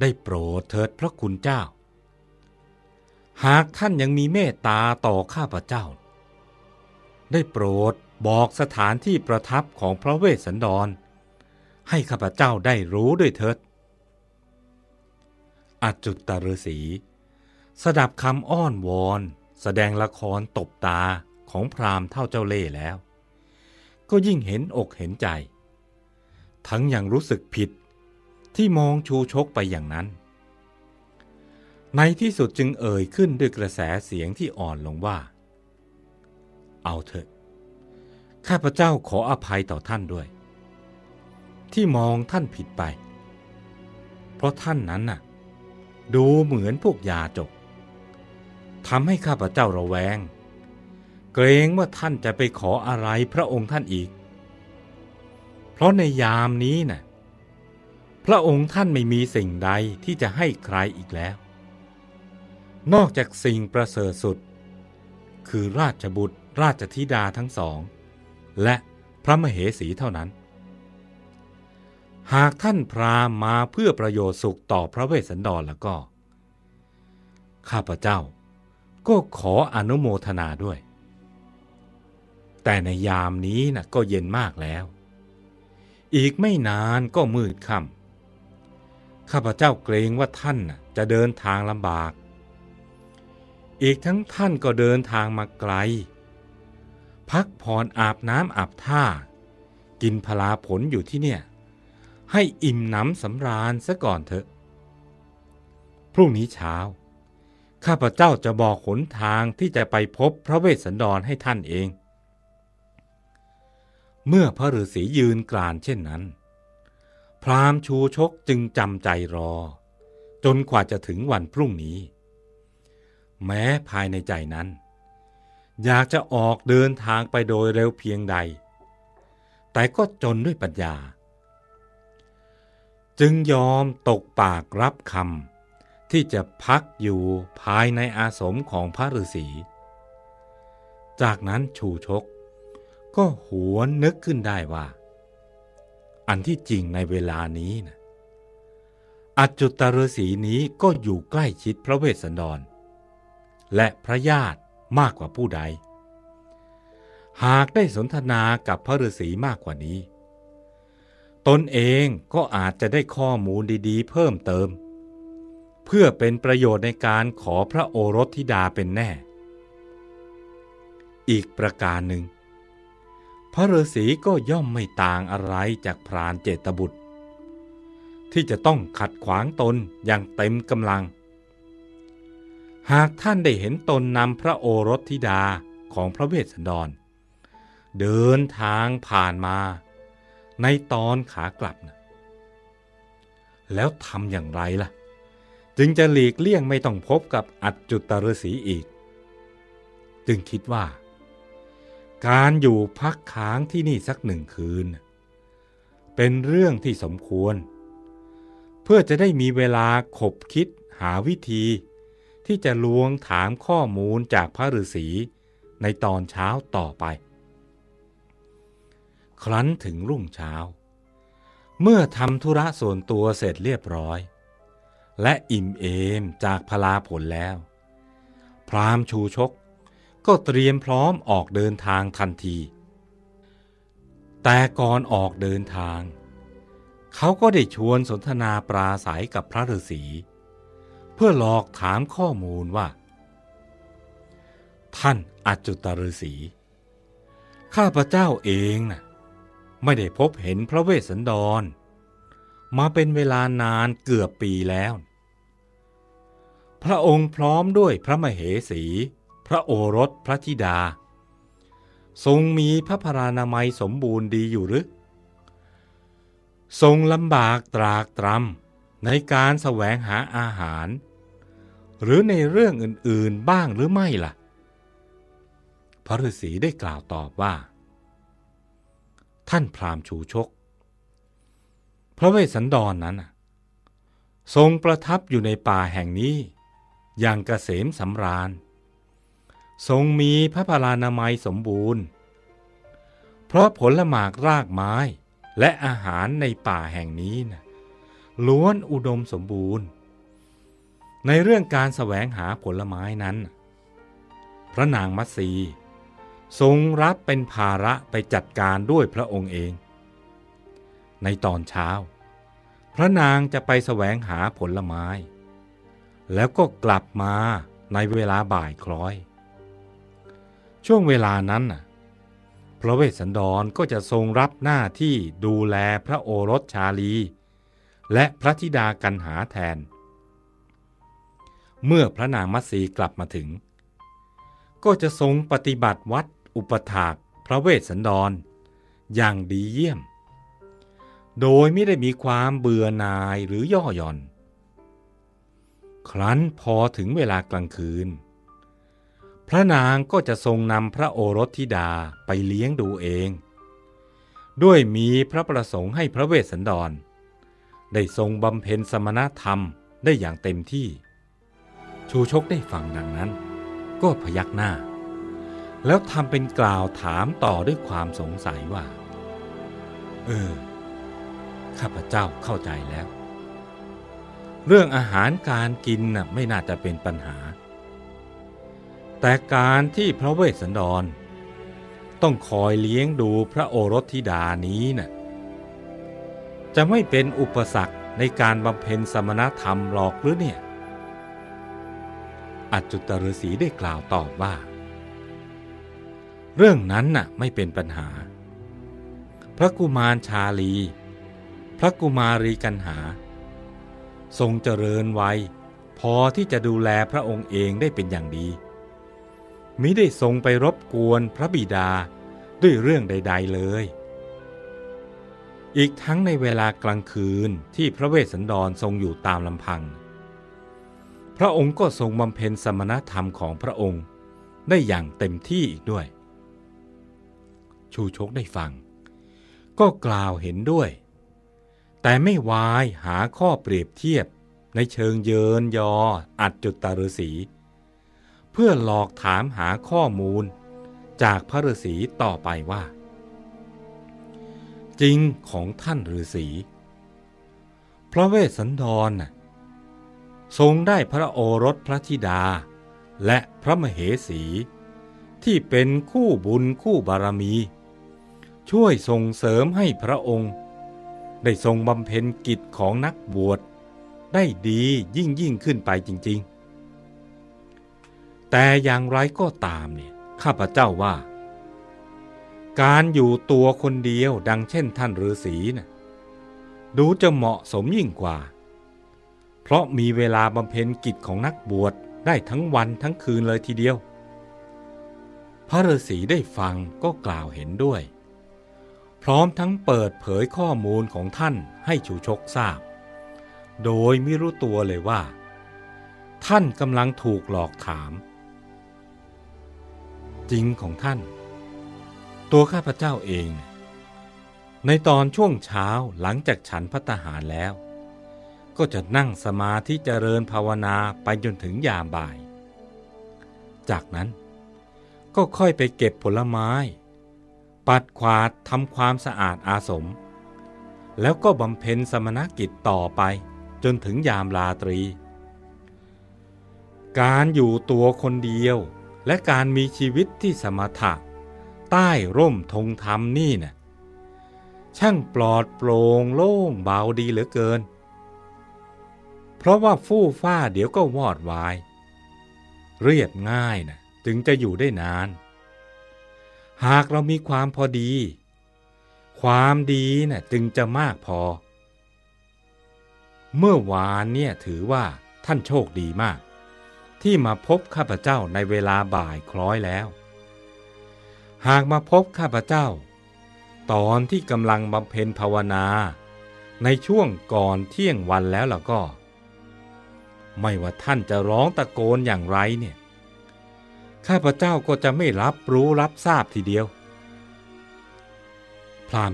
ได้โปรดเถิดพระคุณเจ้า หากท่านยังมีเมตตาต่อข้าพเจ้า ได้โปรดบอกสถานที่ประทับของพระเวสสันดร ให้ข้าพเจ้าได้รู้ด้วยเถิดอจุตตฤษีสดับคำอ้อนวอน แสดงละครตบตาของพราหมณ์เท่าเจ้าเล่แล้ว ก็ยิ่งเห็นอกเห็นใจ ทั้งยังรู้สึกผิด ที่มองชูชกไปอย่างนั้น ในที่สุดจึงเอ่ยขึ้นด้วยกระแสเสียงที่อ่อนลงว่า เอาเถอะ ข้าพเจ้าขออภัยต่อท่านด้วย ที่มองท่านผิดไป เพราะท่านนั้นน่ะ ดูเหมือนพวกยาจกทำให้ข้าพเจ้าระแวง เกรงว่าท่านจะไปขออะไรพระองค์ท่านอีก เพราะในยามนี้น่ะ พระองค์ท่านไม่มีสิ่งใดที่จะให้ใครอีกแล้ว นอกจากสิ่งประเสริฐสุด คือราชบุตรราชธิดาทั้งสอง และพระมเหสีเท่านั้น หากท่านพราหมณ์มาเพื่อประโยชน์สุขต่อพระเวสสันดรแล้วก็ ข้าพเจ้าก็ขออนุโมทนาด้วย แต่ในยามนี้นะก็เย็นมากแล้ว อีกไม่นานก็มืดค่ำ ข้าพเจ้าเกรงว่าท่านจะเดินทางลำบาก อีกทั้งท่านก็เดินทางมาไกล พักผ่อนอาบน้ำอาบท่า กินพลาผลอยู่ที่เนี่ย ให้อิ่มหนำสำราญซะก่อนเถอะ พรุ่งนี้เช้า ข้าพเจ้าจะบอกหนทางที่จะไปพบพระเวสสันดรให้ท่านเอง เมื่อพระฤาษียืนกรานเช่นนั้น พราหมณ์ชูชกจึงจำใจรอ จนกว่าจะถึงวันพรุ่งนี้ แม้ภายในใจนั้น อยากจะออกเดินทางไปโดยเร็วเพียงใด แต่ก็จนด้วยปัญญา จึงยอมตกปากรับคำที่จะพักอยู่ภายในอาสมของพระฤาษี จากนั้นชูชกก็หวนนึกขึ้นได้ว่า อันที่จริงในเวลานี้นะอัจจุตฤษีนี้ก็อยู่ใกล้ชิดพระเวสสันดร และพระญาติมากกว่าผู้ใด หากได้สนทนากับพระฤาษีมากกว่านี้ ตนเองก็อาจจะได้ข้อมูลดีๆ เพิ่มเติม เพื่อเป็นประโยชน์ในการขอพระโอรสธิดาเป็นแน่ อีกประการหนึ่ง พระฤาษีก็ย่อมไม่ต่างอะไรจากพรานเจตบุตร ที่จะต้องขัดขวางตนอย่างเต็มกำลัง หากท่านได้เห็นตนนำพระโอรสธิดาของพระเวสสันดร เดินทางผ่านมา ในตอนขากลับนะแล้วทำอย่างไรล่ะ จึงจะหลีกเลี่ยงไม่ต้องพบกับอัจจุตฤษีอีก จึงคิดว่า การอยู่พักค้างที่นี่สักหนึ่งคืน เป็นเรื่องที่สมควร เพื่อจะได้มีเวลาขบคิดหาวิธี ที่จะลวงถามข้อมูลจากพระฤาษีในตอนเช้าต่อไป ครั้นถึงรุ่งเช้า เมื่อทำธุระส่วนตัวเสร็จเรียบร้อย และอิ่มเอมจากพลาผลแล้ว พรามชูชก ก็เตรียมพร้อมออกเดินทางทันที แต่ก่อนออกเดินทาง เขาก็ได้ชวนสนทนาปราศัยกับพระฤาษี เพื่อหลอกถามข้อมูลว่า ท่านอจจุตฤษี ข้าพระเจ้าเองน่ะไม่ได้พบเห็นพระเวสสันดร มาเป็นเวลานานเกือบปีแล้ว พระองค์พร้อมด้วยพระมเหสี พระโอรสพระธิดา ทรงมีพระพรานามัยสมบูรณ์ดีอยู่หรือ ทรงลำบากตรากตรำในการแสวงหาอาหาร หรือในเรื่องอื่นๆบ้างหรือไม่ล่ะ พระฤาษีได้กล่าวตอบว่า ท่านพราหมณ์ชูชก พระเวสสันดรนนั้น ทรงประทับอยู่ในป่าแห่งนี้อย่างเกษมสำราญ ทรงมีพระพลานามัยสมบูรณ์ เพราะผลหมากรากไม้และอาหารในป่าแห่งนี้นะล้วนอุดมสมบูรณ์ ในเรื่องการแสวงหาผลไม้นั้น พระนางมัตสีทรงรับเป็นภาระไปจัดการด้วยพระองค์เอง ในตอนเช้า พระนางจะไปแสวงหาผลไม้ แล้วก็กลับมาในเวลาบ่ายคล้อย ช่วงเวลานั้นน่ะพระเวสสันดรก็จะทรงรับหน้าที่ดูแลพระโอรสชาลี และพระธิดากันหาแทน เมื่อพระนางมัตสีกลับมาถึง ก็จะทรงปฏิบัติวัดอุปถากพระเวสสันดร อย่างดีเยี่ยม โดยไม่ได้มีความเบื่อหน่ายหรือย่อหย่อน ครั้นพอถึงเวลากลางคืน พระนางก็จะทรงนำพระโอรสธิดาไปเลี้ยงดูเอง ด้วยมีพระประสงค์ให้พระเวสสันดร ได้ทรงบำเพ็ญสมณธรรมได้อย่างเต็มที่ ชูชกได้ฟังดังนั้น ก็พยักหน้า แล้วทำเป็นกล่าวถามต่อด้วยความสงสัยว่า เออ ข้าพเจ้าเข้าใจแล้ว เรื่องอาหารการกินน่ะไม่น่าจะเป็นปัญหา แต่การที่พระเวสสันดร ต้องคอยเลี้ยงดูพระโอรสธิดานี้น่ะจะไม่เป็นอุปสรรคในการบำเพ็ญสมณธรรมหรอกหรือเนี่ย อัจจุตฤษีได้กล่าวตอบว่า เรื่องนั้นน่ะไม่เป็นปัญหา พระกุมารชาลี พระกุมารีกันหา ทรงเจริญวัยพอที่จะดูแลพระองค์เองได้เป็นอย่างดี มิได้ทรงไปรบกวนพระบิดาด้วยเรื่องใด ๆเลย อีกทั้งในเวลากลางคืนที่พระเวสสันดรทรงอยู่ตามลำพัง พระองค์ก็ทรงบำเพ็ญสมณธรรมของพระองค์ได้อย่างเต็มที่อีกด้วย ชูชกได้ฟัง ก็กล่าวเห็นด้วย แต่ไม่วายหาข้อเปรียบเทียบในเชิงเยินยออัดจุดตาฤษี เพื่อหลอกถามหาข้อมูล จากพระฤาษีต่อไปว่า จริงของท่านฤาษีพระเวสสันดรทรงได้พระโอรสพระธิดา และพระมเหสี ที่เป็นคู่บุญคู่บารมี ช่วยส่งเสริมให้พระองค์ ได้ทรงบำเพ็ญกิจของนักบวชได้ดียิ่งยิ่งขึ้นไปจริง ๆ แต่อย่างไรก็ตามเนี่ยข้าพเจ้าว่า การอยู่ตัวคนเดียวดังเช่นท่านฤาษีนะ่ะดูจะเหมาะสมยิ่งกว่า เพราะมีเวลาบำเพ็ญกิจของนักบวชได้ทั้งวันทั้งคืนเลยทีเดียว พระฤาษีได้ฟังก็กล่าวเห็นด้วย พร้อมทั้งเปิดเผยข้อมูลของท่านให้ชูชกทราบ โดยไม่รู้ตัวเลยว่า ท่านกำลังถูกหลอกถาม จริงของท่าน ตัวข้าพเจ้าเอง ในตอนช่วงเช้าหลังจากฉันพัตหารแล้ว ก็จะนั่งสมาธิเจริญภาวนาไปจนถึงยามบ่าย จากนั้นก็ค่อยไปเก็บผลไม้ ปัดขวาดทำความสะอาดอาสม แล้วก็บำเพ็ญสมณกิจต่อไปจนถึงยามลาตรี การอยู่ตัวคนเดียว และการมีชีวิตที่สมถะ ใต้ร่มธงธรรมนี่นะ่ะช่างปลอดโปร่งโล่งเบาดีเหลือเกิน เพราะว่าฟู่ฟ้าเดี๋ยวก็วอดวาย เรียบง่ายนะจึงจะอยู่ได้นาน หากเรามีความพอดี ความดีนะ่ะจึงจะมากพอ เมื่อวานเนี่ยถือว่าท่านโชคดีมาก ที่มาพบข้าพเจ้าในเวลาบ่ายคล้อยแล้ว หากมาพบข้าพเจ้า ตอนที่กำลังบำเพ็ญภาวนา ในช่วงก่อนเที่ยงวันแล้วล่ะก็ ไม่ว่าท่านจะร้องตะโกนอย่างไรเนี่ย ข้าพเจ้าก็จะไม่รับรู้รับทราบทีเดียว พราม